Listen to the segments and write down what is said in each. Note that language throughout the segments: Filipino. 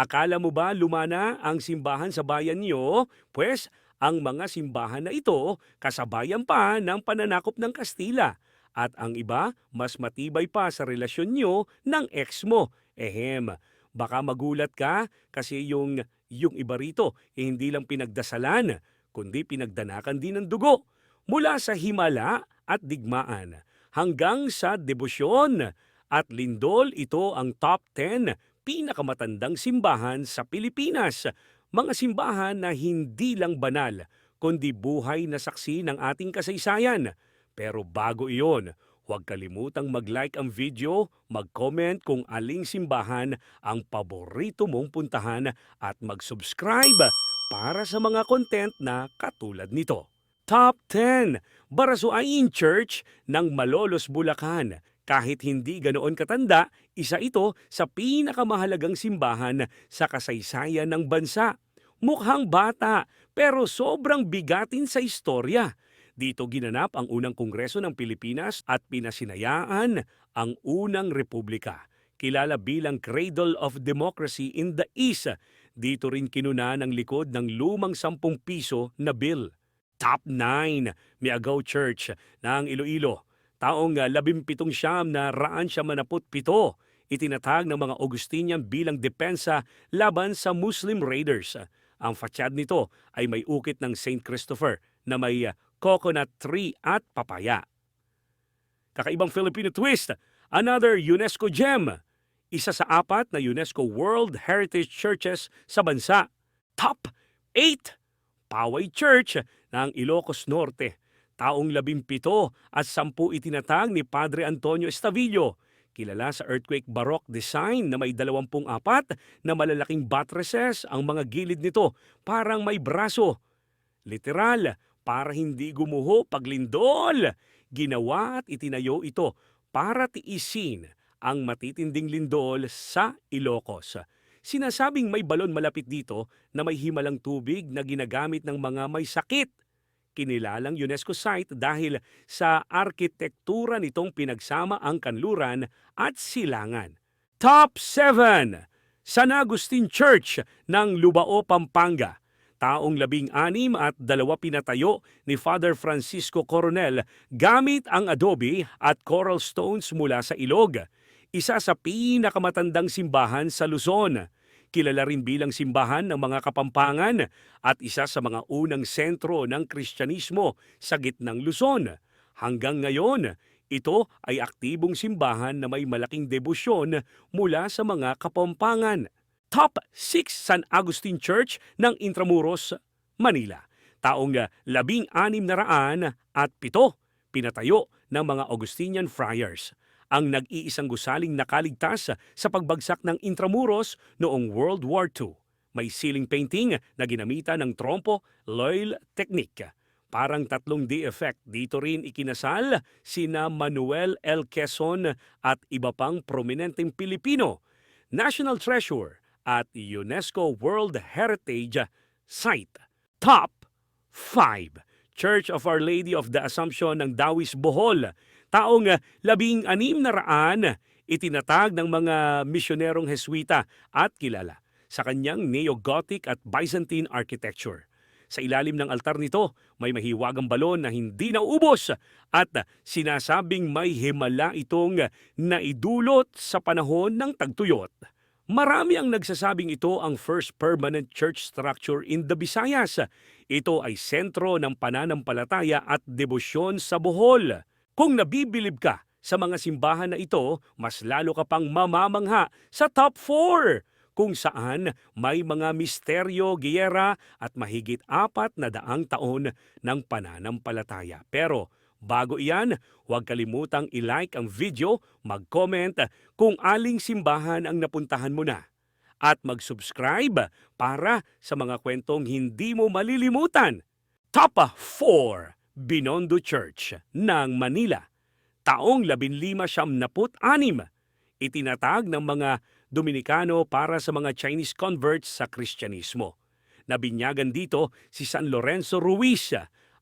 Akala mo ba lumana ang simbahan sa bayan niyo? Pwes, ang mga simbahan na ito kasabayan pa ng pananakop ng Kastila. At ang iba, mas matibay pa sa relasyon nyo ng ex mo. Ehem, baka magulat ka kasi yung, yung iba rito eh, hindi lang pinagdasalan, kundi pinagdanakan din ng dugo. Mula sa himala at digmaan hanggang sa debosyon. At lindol, ito ang top 10 pinakamatandang simbahan sa Pilipinas. Mga simbahan na hindi lang banal, kundi buhay na saksi ng ating kasaysayan. Pero bago iyon, huwag kalimutang mag-like ang video, mag-comment kung aling simbahan ang paborito mong puntahan at mag-subscribe para sa mga content na katulad nito. Top 10 Barasuain Church ng Malolos, Bulacan. Kahit hindi ganoon katanda, isa ito sa pinakamahalagang simbahan sa kasaysayan ng bansa. Mukhang bata, pero sobrang bigatin sa istorya. Dito ginanap ang unang kongreso ng Pilipinas at pinasinayaan ang unang republika. Kilala bilang Cradle of Democracy in the East. Dito rin kinuna ng likod ng lumang sampung piso na bill. Top 9, Miagaw Church ng Iloilo. Taong ah, labimpitong siyam na raan siya manaput pito. Itinatag ng mga Augustinian bilang depensa laban sa Muslim Raiders. Ang fatsyad nito ay may ukit ng St. Christopher na may ah, coconut tree at papaya. Kakaibang Filipino twist, another UNESCO gem. Isa sa apat na UNESCO World Heritage Churches sa bansa. Top 8, Paway Church ng Ilocos Norte. Taong labimpito at sampu itinatag ni Padre Antonio Estavillo. Kilala sa earthquake baroque design na may dalawampung apat na malalaking buttresses ang mga gilid nito parang may braso. Literal, para hindi gumuho paglindol. Ginawa at itinayo ito para tiisin ang matitinding lindol sa Ilocos. Sinasabing may balon malapit dito na may himalang tubig na ginagamit ng mga may sakit. Kinilalang UNESCO site dahil sa arkitektura nitong pinagsama ang kanluran at silangan. Top 7! San Agustin Church ng Lubao, Pampanga. Taong labing anim at dalawa pinatayo ni Father Francisco Coronel gamit ang adobe at coral stones mula sa ilog. Isa sa pinakamatandang simbahan sa Luzon. Kilala rin bilang simbahan ng mga Kapampangan at isa sa mga unang sentro ng Kristyanismo sa gitnang Luzon. Hanggang ngayon, ito ay aktibong simbahan na may malaking debosyon mula sa mga Kapampangan. Top 6 San Agustin Church ng Intramuros, Manila. Taong labing anim na raan at pito pinatayo ng mga Augustinian friars ang nag-iisang gusaling nakaligtas sa pagbagsak ng Intramuros noong World War II. May ceiling painting na ginamitan ng trompo Loyal Technique. Parang tatlong D effect dito rin ikinasal sina Manuel L. Quezon at iba pang prominenteng Pilipino, National Treasure at UNESCO World Heritage Site. Top 5. Church of Our Lady of the Assumption ng Dawis Bohol taong ah, labing anim na raan itinatag ng mga misyonerong Heswita at kilala sa kanyang neo-Gothic at Byzantine architecture. Sa ilalim ng altar nito, may mahiwagang balon na hindi naubos at sinasabing may himala itong naidulot sa panahon ng tagtuyot. Marami ang nagsasabing ito ang first permanent church structure in the Visayas. Ito ay sentro ng pananampalataya at debosyon sa Bohol. Kung nabibilib ka sa mga simbahan na ito, mas lalo ka pang mamamangha sa top 4 kung saan may mga misteryo, giyera at mahigit apat na daang taon ng pananampalataya. Pero bago iyan, huwag kalimutang i-like ang video, mag-comment kung aling simbahan ang napuntahan mo na. At mag-subscribe para sa mga kwentong hindi mo malilimutan. Top 4 Binondo Church ng Manila. Taong 1576, itinatag ng mga Dominikano para sa mga Chinese converts sa Kristyanismo. Nabinyagan dito si San Lorenzo Ruiz,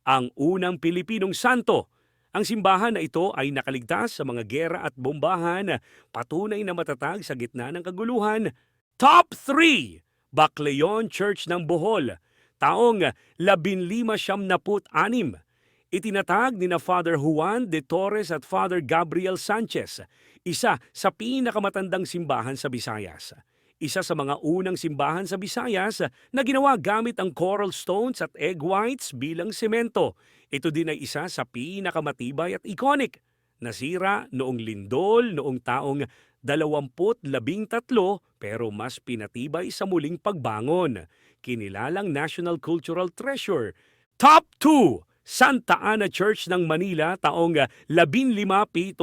ang unang Pilipinong santo. Ang simbahan na ito ay nakaligtas sa mga gera at bombahan, patunay na matatag sa gitna ng kaguluhan. Top 3, Bacleon Church ng Bohol, taong 1576. Itinatag ni na Father Juan de Torres at Father Gabriel Sanchez, isa sa pinakamatandang simbahan sa Visayas. Isa sa mga unang simbahan sa Visayas na ginawa gamit ang coral stones at egg whites bilang semento. Ito din ay isa sa pinakamatibay at iconic. Nasira noong lindol noong taong 2013 pero mas pinatibay sa muling pagbangon. Kinilalang National Cultural Treasure. Top 2! Santa Ana Church ng Manila taong 1578.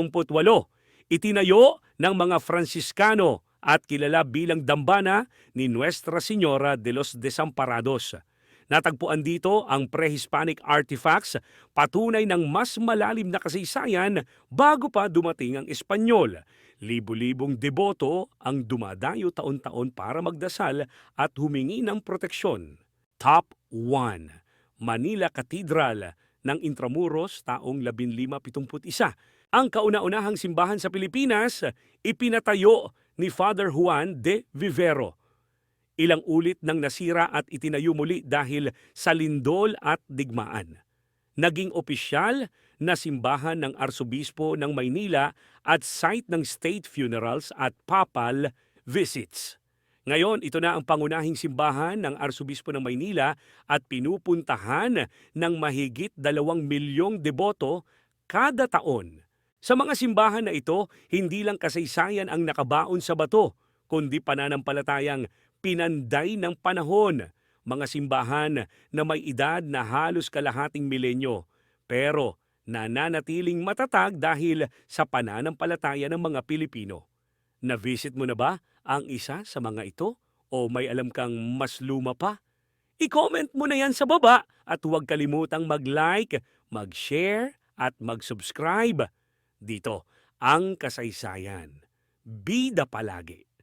Itinayo ng mga Fransiskano at kilala bilang dambana ni Nuestra Señora de los Desamparados. Natagpuan dito ang pre-Hispanic artifacts, patunay ng mas malalim na kasaysayan bago pa dumating ang Espanyol. Libu-libong deboto ang dumadayo taon-taon para magdasal at humingi ng proteksyon. Top 1. Manila Cathedral ng Intramuros taong 1571. Ang kauna-unahang simbahan sa Pilipinas, ipinatayo ni Father Juan de Vivero. Ilang ulit nang nasira at itinayo muli dahil sa lindol at digmaan. Naging opisyal na simbahan ng Arsobispo ng Maynila at site ng state funerals at papal visits. Ngayon, ito na ang pangunahing simbahan ng Arsobispo ng Maynila at pinupuntahan ng mahigit dalawang milyong deboto kada taon. Sa mga simbahan na ito, hindi lang kasaysayan ang nakabaon sa bato, kundi pananampalatayang pinanday ng panahon. Mga simbahan na may edad na halos kalahating milenyo, pero nananatiling matatag dahil sa pananampalataya ng mga Pilipino. Na-visit mo na ba ang isa sa mga ito o may alam kang mas luma pa? I-comment mo na yan sa baba at huwag kalimutang mag-like, mag-share at mag-subscribe. Dito, ang kasaysayan. Bida palagi.